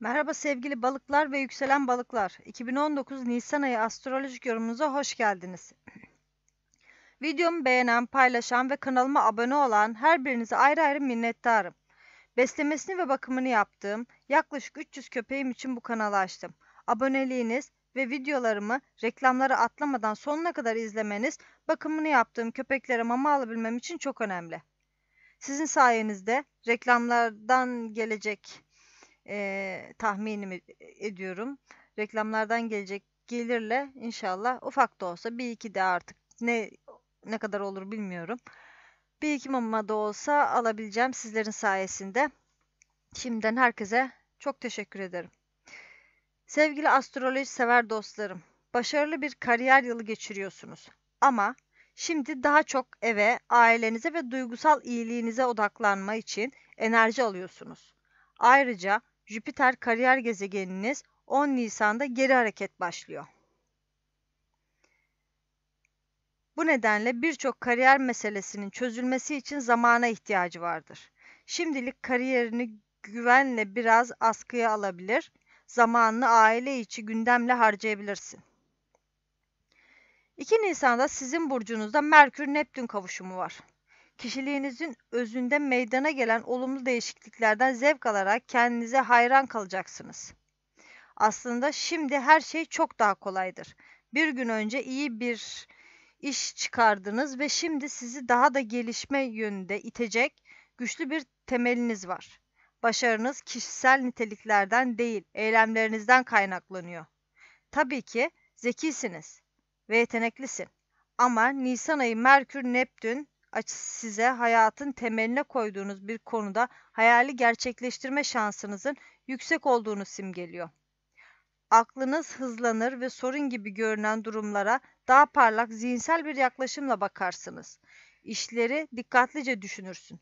Merhaba sevgili balıklar ve yükselen balıklar. 2019 Nisan ayı astrolojik yorumunuza hoş geldiniz. Videomu beğenen, paylaşan ve kanalıma abone olan her birinize ayrı ayrı minnettarım. Beslemesini ve bakımını yaptığım yaklaşık 300 köpeğim için bu kanalı açtım. Aboneliğiniz ve videolarımı reklamları atlamadan sonuna kadar izlemeniz bakımını yaptığım köpeklere mama alabilmem için çok önemli. Sizin sayenizde reklamlardan gelecek eee tahminimi ediyorum. Reklamlardan gelecek gelirle inşallah ufak da olsa bir iki de artık ne ne kadar olur bilmiyorum. Bir iki mama da olsa alabileceğim sizlerin sayesinde. Şimdiden herkese çok teşekkür ederim. Sevgili astroloji sever dostlarım, başarılı bir kariyer yılı geçiriyorsunuz. Ama şimdi daha çok eve, ailenize ve duygusal iyiliğinize odaklanma için enerji alıyorsunuz. Ayrıca Jüpiter kariyer gezegeniniz 10 Nisan'da geri hareket başlıyor. Bu nedenle birçok kariyer meselesinin çözülmesi için zamana ihtiyacı vardır. Şimdilik kariyerini güvenle biraz askıya alabilir, zamanını aile içi gündemle harcayabilirsin. 2 Nisan'da sizin burcunuzda Merkür-Neptün kavuşumu var. Kişiliğinizin özünde meydana gelen olumlu değişikliklerden zevk alarak kendinize hayran kalacaksınız. Aslında şimdi her şey çok daha kolaydır. Bir gün önce iyi bir iş çıkardınız ve şimdi sizi daha da gelişme yönünde itecek güçlü bir temeliniz var. Başarınız kişisel niteliklerden değil, eylemlerinizden kaynaklanıyor. Tabii ki zekisiniz ve yeteneklisin. Ama Nisan ayı Merkür Neptün size hayatın temeline koyduğunuz bir konuda hayali gerçekleştirme şansınızın yüksek olduğunu simgeliyor. Aklınız hızlanır ve sorun gibi görünen durumlara daha parlak zihinsel bir yaklaşımla bakarsınız. İşleri dikkatlice düşünürsün.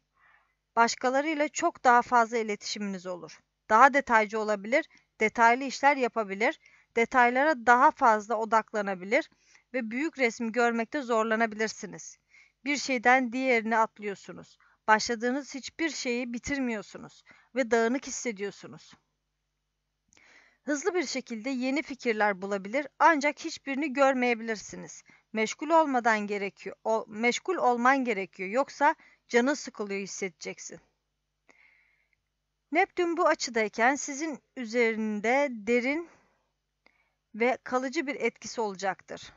Başkalarıyla çok daha fazla iletişiminiz olur. Daha detaycı olabilir, detaylı işler yapabilir, detaylara daha fazla odaklanabilir ve büyük resmi görmekte zorlanabilirsiniz. Bir şeyden diğerine atlıyorsunuz. Başladığınız hiçbir şeyi bitirmiyorsunuz ve dağınık hissediyorsunuz. Hızlı bir şekilde yeni fikirler bulabilir ancak hiçbirini görmeyebilirsiniz. Meşgul olmadan gerekiyor. O, meşgul olman gerekiyor yoksa canın sıkılıyor hissedeceksin. Neptün bu açıdayken sizin üzerinde derin ve kalıcı bir etkisi olacaktır.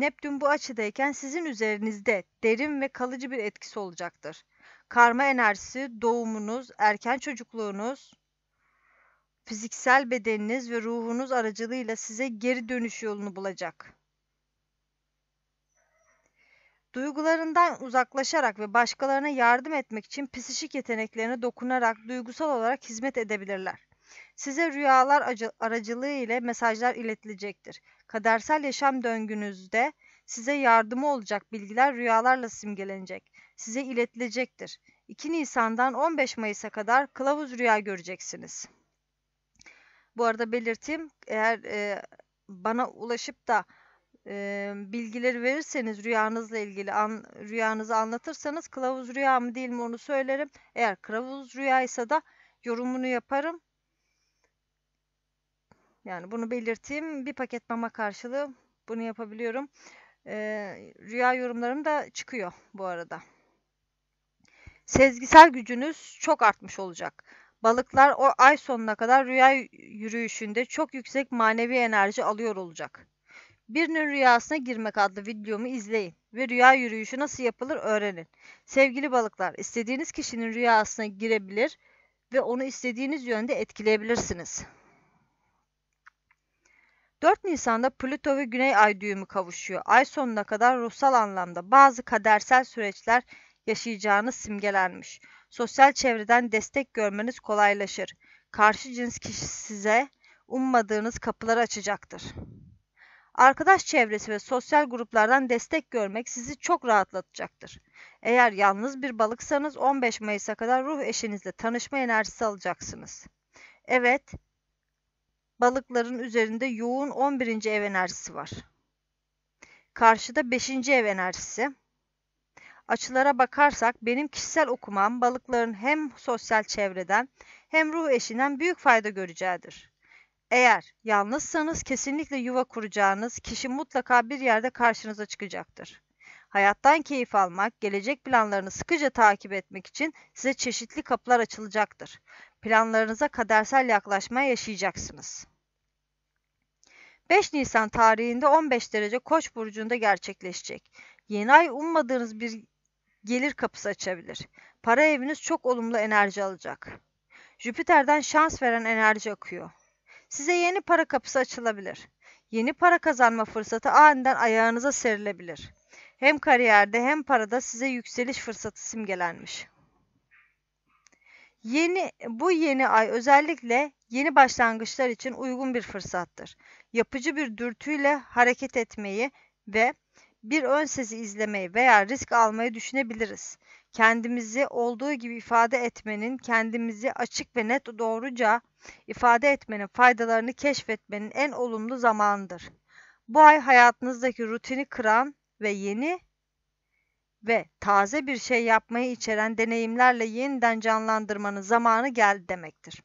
Neptün bu açıdayken sizin üzerinizde derin ve kalıcı bir etkisi olacaktır. Karma enerjisi, doğumunuz, erken çocukluğunuz, fiziksel bedeniniz ve ruhunuz aracılığıyla size geri dönüş yolunu bulacak. Duygularından uzaklaşarak ve başkalarına yardım etmek için psişik yeteneklerine dokunarak duygusal olarak hizmet edebilirler. Size rüyalar aracılığı ile mesajlar iletilecektir. Kadersel yaşam döngünüzde size yardımı olacak bilgiler rüyalarla simgelenecek. Size iletilecektir. 2 Nisan'dan 15 Mayıs'a kadar kılavuz rüya göreceksiniz. Bu arada belirteyim, eğer e, bana ulaşıp da e, bilgileri verirseniz rüyanızla ilgili an, rüyanızı anlatırsanız kılavuz rüya mı değil mi onu söylerim. Eğer kılavuz rüyaysa da yorumunu yaparım. Yani bunu belirteyim. Bir paket mama karşılığı bunu yapabiliyorum. Ee, rüya yorumlarım da çıkıyor bu arada. Sezgisel gücünüz çok artmış olacak. Balıklar o ay sonuna kadar rüya yürüyüşünde çok yüksek manevi enerji alıyor olacak. Birinin rüyasına girmek adlı videomu izleyin ve rüya yürüyüşü nasıl yapılır öğrenin. Sevgili balıklar, istediğiniz kişinin rüyasına girebilir ve onu istediğiniz yönde etkileyebilirsiniz. 4 Nisan'da Plüto ve Güney Ay düğümü kavuşuyor. Ay sonuna kadar ruhsal anlamda bazı kadersel süreçler yaşayacağınız simgelenmiş. Sosyal çevreden destek görmeniz kolaylaşır. Karşı cins kişi size ummadığınız kapıları açacaktır. Arkadaş çevresi ve sosyal gruplardan destek görmek sizi çok rahatlatacaktır. Eğer yalnız bir balıksanız 15 Mayıs'a kadar ruh eşinizle tanışma enerjisi alacaksınız. Evet, balıkların üzerinde yoğun 11. ev enerjisi var. Karşıda 5. ev enerjisi. açılara bakarsak benim kişisel okumam balıkların hem sosyal çevreden hem ruh eşinden büyük fayda göreceğidir. Eğer yalnızsanız kesinlikle yuva kuracağınız kişi mutlaka bir yerde karşınıza çıkacaktır. Hayattan keyif almak, gelecek planlarını sıkıca takip etmek için size çeşitli kapılar açılacaktır. Planlarınıza kadersel yaklaşmaya yaşayacaksınız. 5 Nisan tarihinde 15 derece Koç burcunda gerçekleşecek. Yeni ay ummadığınız bir gelir kapısı açabilir. Para eviniz çok olumlu enerji alacak. Jüpiter'den şans veren enerji akıyor. Size yeni para kapısı açılabilir. Yeni para kazanma fırsatı aniden ayağınıza serilebilir. Hem kariyerde hem parada size yükseliş fırsatı simgelenmiş. Yeni bu yeni ay özellikle yeni başlangıçlar için uygun bir fırsattır. Yapıcı bir dürtüyle hareket etmeyi ve bir ön sezi izlemeyi veya risk almayı düşünebiliriz. Kendimizi olduğu gibi ifade etmenin, kendimizi açık ve net doğruca ifade etmenin faydalarını keşfetmenin en olumlu zamanıdır. Bu ay hayatınızdaki rutini kıran ve yeni ve taze bir şey yapmayı içeren deneyimlerle yeniden canlandırmanın zamanı geldi demektir.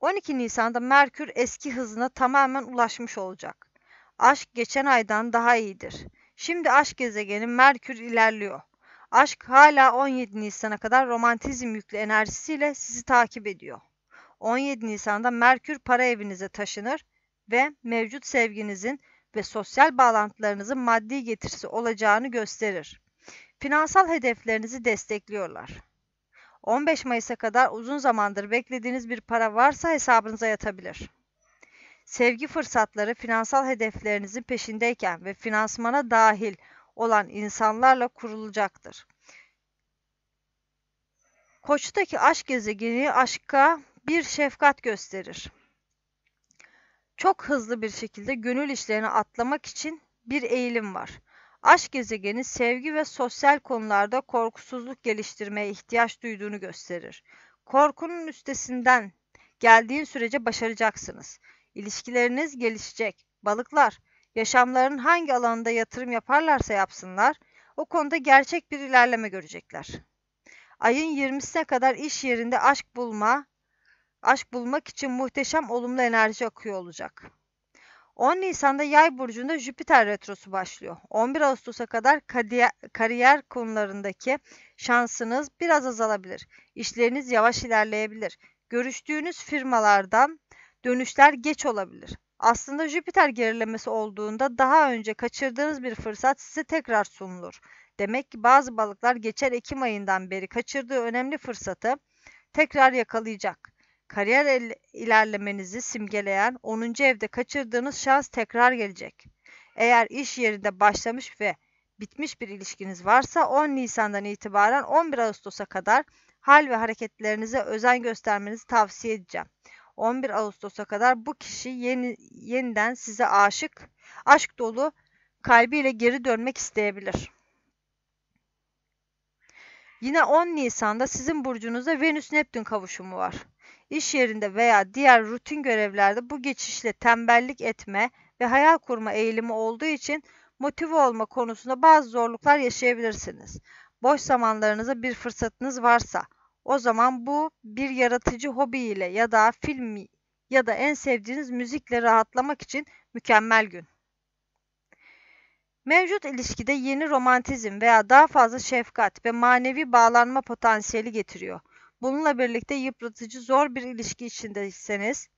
12 Nisan'da Merkür eski hızına tamamen ulaşmış olacak. Aşk geçen aydan daha iyidir. Şimdi aşk gezegeni Merkür ilerliyor. Aşk hala 17 Nisan'a kadar romantizm yüklü enerjisiyle sizi takip ediyor. 17 Nisan'da Merkür para evinize taşınır ve mevcut sevginizin ve sosyal bağlantılarınızın maddi getirisi olacağını gösterir. Finansal hedeflerinizi destekliyorlar. 15 Mayıs'a kadar uzun zamandır beklediğiniz bir para varsa hesabınıza yatabilir. Sevgi fırsatları finansal hedeflerinizin peşindeyken ve finansmana dahil olan insanlarla kurulacaktır. Koç'taki aşk gezegeni aşka bir şefkat gösterir. Çok hızlı bir şekilde gönül işlerini atlamak için bir eğilim var. Aşk gezegeni sevgi ve sosyal konularda korkusuzluk geliştirmeye ihtiyaç duyduğunu gösterir. Korkunun üstesinden geldiğin sürece başaracaksınız. İlişkileriniz gelişecek. Balıklar, yaşamlarının hangi alanında yatırım yaparlarsa yapsınlar, o konuda gerçek bir ilerleme görecekler. Ayın 20'sine kadar iş yerinde aşk bulma, aşk bulmak için muhteşem olumlu enerji akıyor olacak. 10 Nisan'da Yay burcunda Jüpiter retrosu başlıyor. 11 Ağustos'a kadar kariyer konularındaki şansınız biraz azalabilir. İşleriniz yavaş ilerleyebilir. Görüştüğünüz firmalardan dönüşler geç olabilir. Aslında Jüpiter gerilemesi olduğunda daha önce kaçırdığınız bir fırsat size tekrar sunulur. Demek ki bazı balıklar geçen Ekim ayından beri kaçırdığı önemli fırsatı tekrar yakalayacak. Kariyer ilerlemenizi simgeleyen 10. evde kaçırdığınız şans tekrar gelecek. Eğer iş yerinde başlamış ve bitmiş bir ilişkiniz varsa 10 Nisan'dan itibaren 11 Ağustos'a kadar hal ve hareketlerinize özen göstermenizi tavsiye edeceğim. 11 Ağustos'a kadar bu kişi yeni, yeniden size aşık, aşk dolu kalbiyle geri dönmek isteyebilir. Yine 10 Nisan'da sizin burcunuzda Venüs-Neptün kavuşumu var. İş yerinde veya diğer rutin görevlerde bu geçişle tembellik etme ve hayal kurma eğilimi olduğu için motive olma konusunda bazı zorluklar yaşayabilirsiniz. Boş zamanlarınızda bir fırsatınız varsa o zaman bu bir yaratıcı hobi ile ya da film ya da en sevdiğiniz müzikle rahatlamak için mükemmel gün. Mevcut ilişkide yeni romantizm veya daha fazla şefkat ve manevi bağlanma potansiyeli getiriyor. Bununla birlikte yıpratıcı zor bir ilişki içindeyseniz,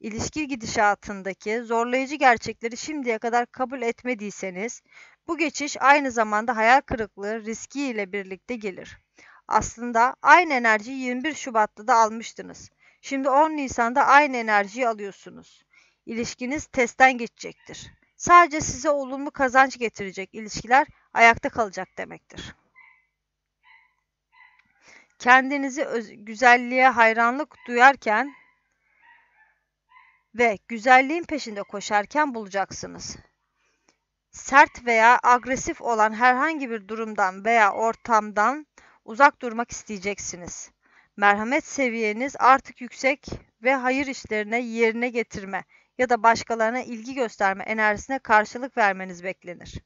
ilişki gidişatındaki zorlayıcı gerçekleri şimdiye kadar kabul etmediyseniz, bu geçiş aynı zamanda hayal kırıklığı riski ile birlikte gelir. Aslında aynı enerjiyi 21 Şubat'ta da almıştınız. Şimdi 10 Nisan'da aynı enerjiyi alıyorsunuz. İlişkiniz testten geçecektir. Sadece size olumlu kazanç getirecek ilişkiler ayakta kalacak demektir. Kendinizi güzelliğe hayranlık duyarken ve güzelliğin peşinde koşarken bulacaksınız. Sert veya agresif olan herhangi bir durumdan veya ortamdan uzak durmak isteyeceksiniz. Merhamet seviyeniz artık yüksek ve hayır işlerine yerine getirme ya da başkalarına ilgi gösterme enerjisine karşılık vermeniz beklenir.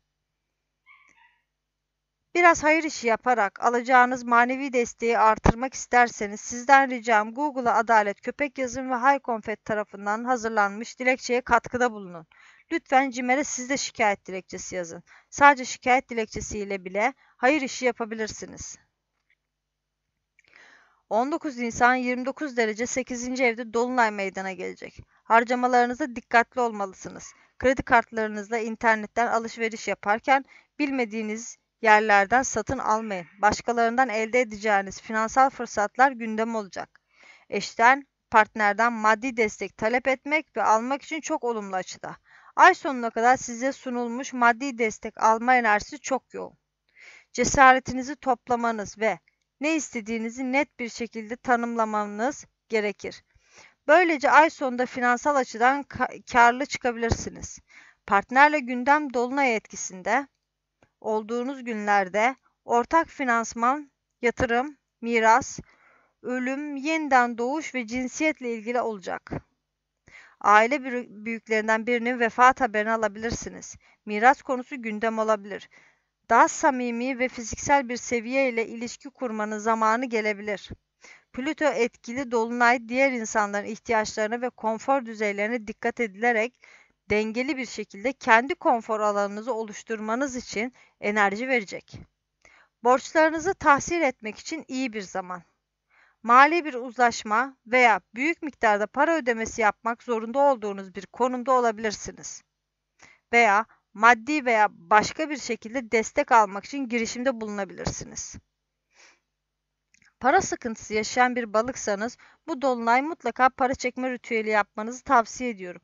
Biraz hayır işi yaparak alacağınız manevi desteği artırmak isterseniz sizden ricam Google'a Adalet Köpek Yazın ve Hay Konfet tarafından hazırlanmış dilekçeye katkıda bulunun. Lütfen CİMER'e siz de şikayet dilekçesi yazın. Sadece şikayet dilekçesiyle bile hayır işi yapabilirsiniz. 19 Nisan 29 derece 8. evde Dolunay meydana gelecek. Harcamalarınızda dikkatli olmalısınız. Kredi kartlarınızla internetten alışveriş yaparken bilmediğiniz yerlerden satın almayın. Başkalarından elde edeceğiniz finansal fırsatlar gündem olacak. Eşten, partnerden maddi destek talep etmek ve almak için çok olumlu açıda. Ay sonuna kadar size sunulmuş maddi destek alma enerjisi çok yoğun. Cesaretinizi toplamanız ve ne istediğinizi net bir şekilde tanımlamanız gerekir. Böylece ay sonunda finansal açıdan karlı çıkabilirsiniz. Partnerle gündem dolunay etkisinde olduğunuz günlerde ortak finansman, yatırım, miras, ölüm, yeniden doğuş ve cinsiyetle ilgili olacak. Aile büyüklerinden birinin vefat haberini alabilirsiniz. Miras konusu gündem olabilir. Daha samimi ve fiziksel bir seviye ile ilişki kurmanın zamanı gelebilir. Plüto etkili dolunay diğer insanların ihtiyaçlarına ve konfor düzeylerine dikkat edilerek dengeli bir şekilde kendi konfor alanınızı oluşturmanız için enerji verecek. Borçlarınızı tahsil etmek için iyi bir zaman. Mali bir uzlaşma veya büyük miktarda para ödemesi yapmak zorunda olduğunuz bir konumda olabilirsiniz. Veya maddi veya başka bir şekilde destek almak için girişimde bulunabilirsiniz. Para sıkıntısı yaşayan bir balıksanız bu dolunay mutlaka para çekme ritüeli yapmanızı tavsiye ediyorum.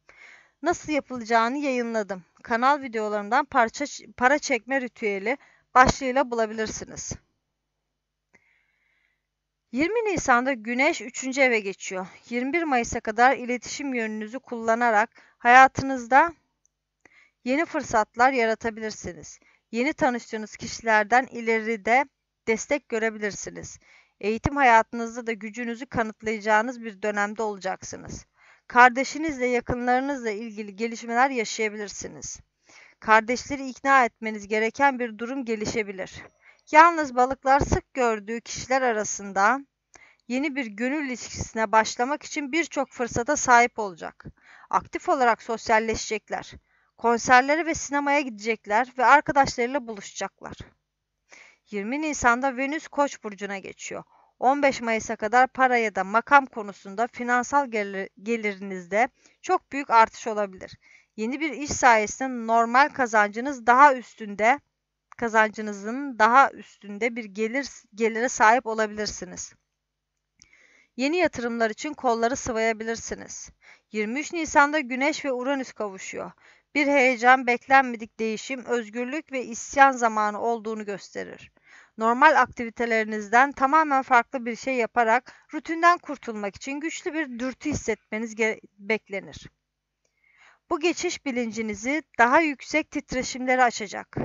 Nasıl yapılacağını yayınladım. Kanal videolarından parça, para çekme ritüeli başlığıyla bulabilirsiniz. 20 Nisan'da Güneş 3. eve geçiyor. 21 Mayıs'a kadar iletişim yönünüzü kullanarak hayatınızda yeni fırsatlar yaratabilirsiniz. Yeni tanıştığınız kişilerden ileride destek görebilirsiniz. Eğitim hayatınızda da gücünüzü kanıtlayacağınız bir dönemde olacaksınız. Kardeşinizle yakınlarınızla ilgili gelişmeler yaşayabilirsiniz. Kardeşleri ikna etmeniz gereken bir durum gelişebilir. Yalnız balıklar sık gördüğü kişiler arasında yeni bir gönül ilişkisine başlamak için birçok fırsata sahip olacak. Aktif olarak sosyalleşecekler. Konserlere ve sinemaya gidecekler ve arkadaşlarıyla buluşacaklar. 20 Nisan'da Venüs Koç burcuna geçiyor. 15 Mayıs'a kadar para ya da makam konusunda finansal gelir, gelirinizde çok büyük artış olabilir. Yeni bir iş sayesinde normal kazancınız daha üstünde kazancınızın daha üstünde bir gelir gelire sahip olabilirsiniz. Yeni yatırımlar için kolları sıvayabilirsiniz. 23 Nisan'da Güneş ve Uranüs kavuşuyor. Bir heyecan, beklenmedik değişim, özgürlük ve isyan zamanı olduğunu gösterir normal aktivitelerinizden tamamen farklı bir şey yaparak rutinden kurtulmak için güçlü bir dürtü hissetmeniz beklenir. Bu geçiş bilincinizi daha yüksek titreşimlere açacak.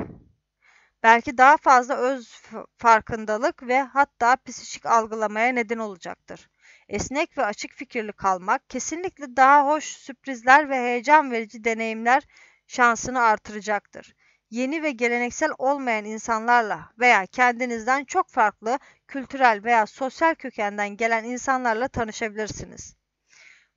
Belki daha fazla öz farkındalık ve hatta psikik algılamaya neden olacaktır. Esnek ve açık fikirli kalmak kesinlikle daha hoş sürprizler ve heyecan verici deneyimler şansını artıracaktır yeni ve geleneksel olmayan insanlarla veya kendinizden çok farklı kültürel veya sosyal kökenden gelen insanlarla tanışabilirsiniz.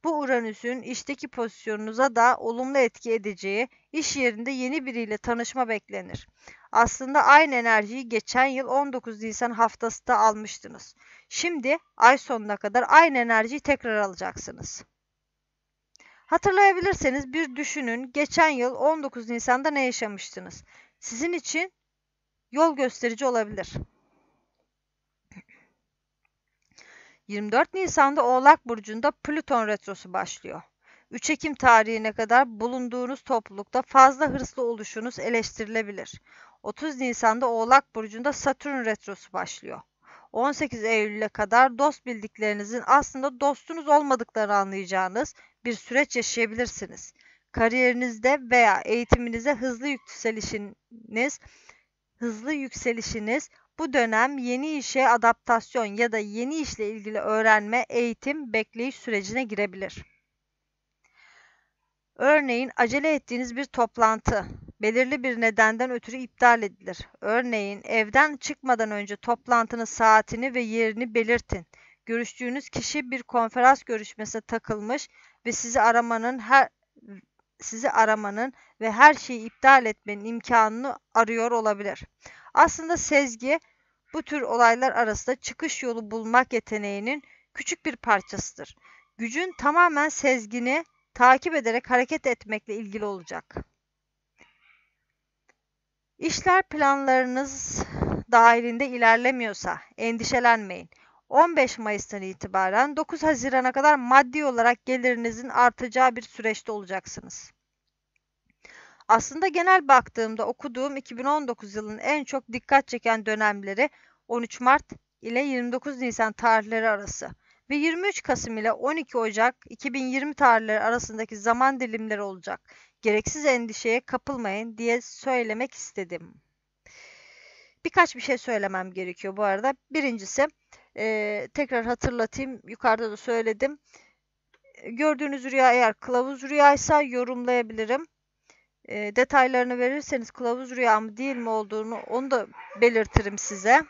Bu Uranüs'ün işteki pozisyonunuza da olumlu etki edeceği, iş yerinde yeni biriyle tanışma beklenir. Aslında aynı enerjiyi geçen yıl 19 Nisan haftası da almıştınız. Şimdi ay sonuna kadar aynı enerjiyi tekrar alacaksınız. Hatırlayabilirseniz bir düşünün. Geçen yıl 19 Nisan'da ne yaşamıştınız? Sizin için yol gösterici olabilir. 24 Nisan'da Oğlak Burcu'nda Plüton Retrosu başlıyor. 3 Ekim tarihine kadar bulunduğunuz toplulukta fazla hırslı oluşunuz eleştirilebilir. 30 Nisan'da Oğlak Burcu'nda Satürn Retrosu başlıyor. 18 Eylül'e kadar dost bildiklerinizin aslında dostunuz olmadıklarını anlayacağınız bir süreç yaşayabilirsiniz. Kariyerinizde veya eğitiminizde hızlı yükselişiniz, hızlı yükselişiniz bu dönem yeni işe adaptasyon ya da yeni işle ilgili öğrenme, eğitim, bekleyiş sürecine girebilir. Örneğin acele ettiğiniz bir toplantı belirli bir nedenden ötürü iptal edilir. Örneğin evden çıkmadan önce toplantının saatini ve yerini belirtin. Görüştüğünüz kişi bir konferans görüşmesine takılmış ve sizi aramanın her sizi aramanın ve her şeyi iptal etmenin imkanını arıyor olabilir. Aslında sezgi bu tür olaylar arasında çıkış yolu bulmak yeteneğinin küçük bir parçasıdır. Gücün tamamen sezgini takip ederek hareket etmekle ilgili olacak. İşler planlarınız dahilinde ilerlemiyorsa endişelenmeyin. 15 Mayıs'tan itibaren 9 Haziran'a kadar maddi olarak gelirinizin artacağı bir süreçte olacaksınız. Aslında genel baktığımda okuduğum 2019 yılının en çok dikkat çeken dönemleri 13 Mart ile 29 Nisan tarihleri arası ve 23 Kasım ile 12 Ocak 2020 tarihleri arasındaki zaman dilimleri olacak. Gereksiz endişeye kapılmayın diye söylemek istedim. Birkaç bir şey söylemem gerekiyor bu arada. Birincisi e, tekrar hatırlatayım. Yukarıda da söyledim. Gördüğünüz rüya eğer kılavuz rüyaysa yorumlayabilirim. E, detaylarını verirseniz kılavuz rüya mı değil mi olduğunu onu da belirtirim size.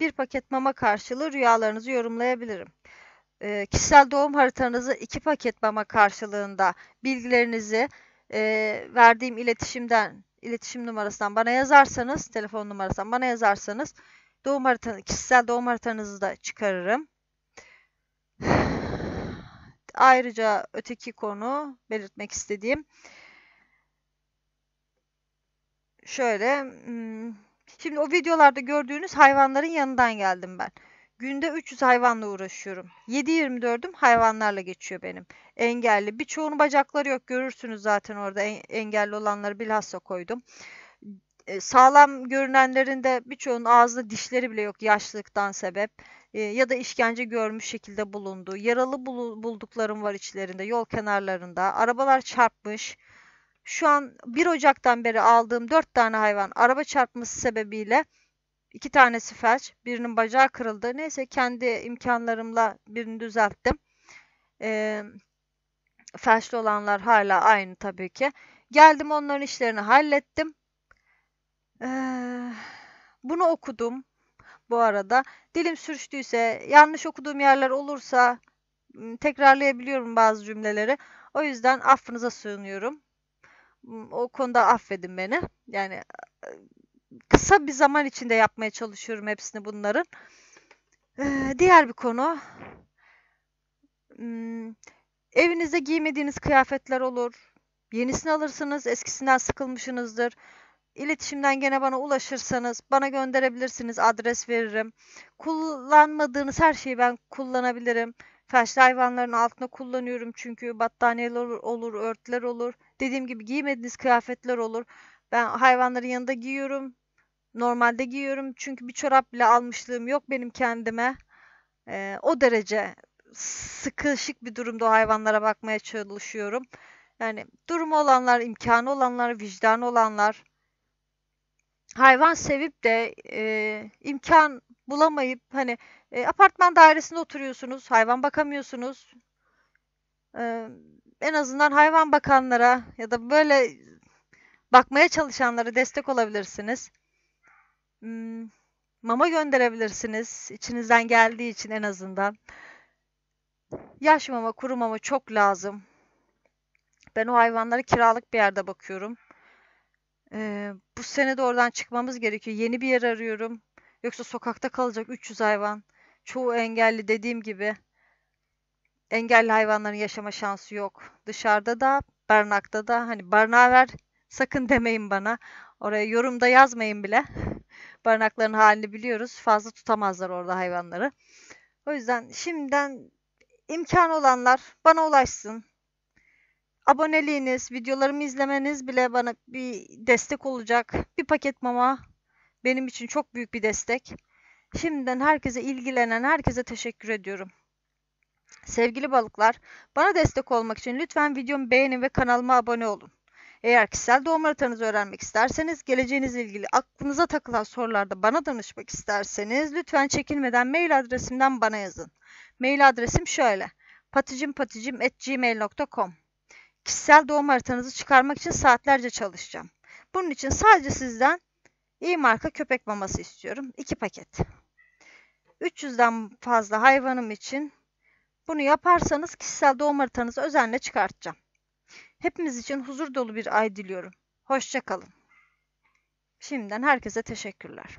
Bir paket mama karşılığı rüyalarınızı yorumlayabilirim. E, kişisel doğum haritanızı iki paket mama karşılığında bilgilerinizi e, verdiğim iletişimden iletişim numarasından bana yazarsanız, telefon numarasından bana yazarsanız doğum haritanı, kişisel doğum haritanızı da çıkarırım. Ayrıca öteki konu belirtmek istediğim şöyle hmm, şimdi o videolarda gördüğünüz hayvanların yanından geldim ben. Günde 300 hayvanla uğraşıyorum. 7-24'üm hayvanlarla geçiyor benim. Engelli. Birçoğunun bacakları yok. Görürsünüz zaten orada engelli olanları bilhassa koydum. E, sağlam görünenlerin de birçoğunun ağzında dişleri bile yok yaşlılıktan sebep. E, ya da işkence görmüş şekilde bulundu. Yaralı bulduklarım var içlerinde, yol kenarlarında. Arabalar çarpmış. Şu an 1 Ocak'tan beri aldığım 4 tane hayvan araba çarpması sebebiyle iki tanesi felç, birinin bacağı kırıldı. Neyse kendi imkanlarımla birini düzelttim. E, felçli olanlar hala aynı tabii ki. Geldim onların işlerini hallettim. Ee, bunu okudum bu arada. Dilim sürçtüyse, yanlış okuduğum yerler olursa tekrarlayabiliyorum bazı cümleleri. O yüzden affınıza sığınıyorum. O konuda affedin beni. Yani kısa bir zaman içinde yapmaya çalışıyorum hepsini bunların. Ee, diğer bir konu. Hmm, evinizde giymediğiniz kıyafetler olur. Yenisini alırsınız, eskisinden sıkılmışsınızdır. İletişimden gene bana ulaşırsanız bana gönderebilirsiniz. Adres veririm. Kullanmadığınız her şeyi ben kullanabilirim. Felçli hayvanların altında kullanıyorum çünkü battaniyeler olur, olur, örtüler olur. Dediğim gibi giymediğiniz kıyafetler olur. Ben hayvanların yanında giyiyorum. Normalde giyiyorum çünkü bir çorap bile almışlığım yok benim kendime. Ee, o derece sıkışık bir durumda hayvanlara bakmaya çalışıyorum. Yani durumu olanlar, imkanı olanlar, vicdanı olanlar, hayvan sevip de e, imkan bulamayıp hani e, apartman dairesinde oturuyorsunuz, hayvan bakamıyorsunuz. E, en azından hayvan bakanlara ya da böyle bakmaya çalışanlara destek olabilirsiniz. Hmm, mama gönderebilirsiniz. içinizden geldiği için en azından. Yaş mama, kuru mama çok lazım. Ben o hayvanları kiralık bir yerde bakıyorum. Ee, bu sene de oradan çıkmamız gerekiyor. Yeni bir yer arıyorum. Yoksa sokakta kalacak 300 hayvan. Çoğu engelli dediğim gibi. Engelli hayvanların yaşama şansı yok. Dışarıda da, barınakta da hani barınağa ver sakın demeyin bana. Oraya yorumda yazmayın bile. Barınakların halini biliyoruz. Fazla tutamazlar orada hayvanları. O yüzden şimdiden imkan olanlar bana ulaşsın aboneliğiniz, videolarımı izlemeniz bile bana bir destek olacak. Bir paket mama benim için çok büyük bir destek. Şimdiden herkese ilgilenen herkese teşekkür ediyorum. Sevgili balıklar, bana destek olmak için lütfen videomu beğenin ve kanalıma abone olun. Eğer kişisel doğum haritanızı öğrenmek isterseniz, geleceğinizle ilgili aklınıza takılan sorularda bana danışmak isterseniz lütfen çekinmeden mail adresimden bana yazın. Mail adresim şöyle: paticimpaticim@gmail.com kişisel doğum haritanızı çıkarmak için saatlerce çalışacağım. Bunun için sadece sizden iyi marka köpek maması istiyorum. 2 paket. 300'den fazla hayvanım için bunu yaparsanız kişisel doğum haritanızı özenle çıkartacağım. Hepimiz için huzur dolu bir ay diliyorum. Hoşça kalın. Şimdiden herkese teşekkürler.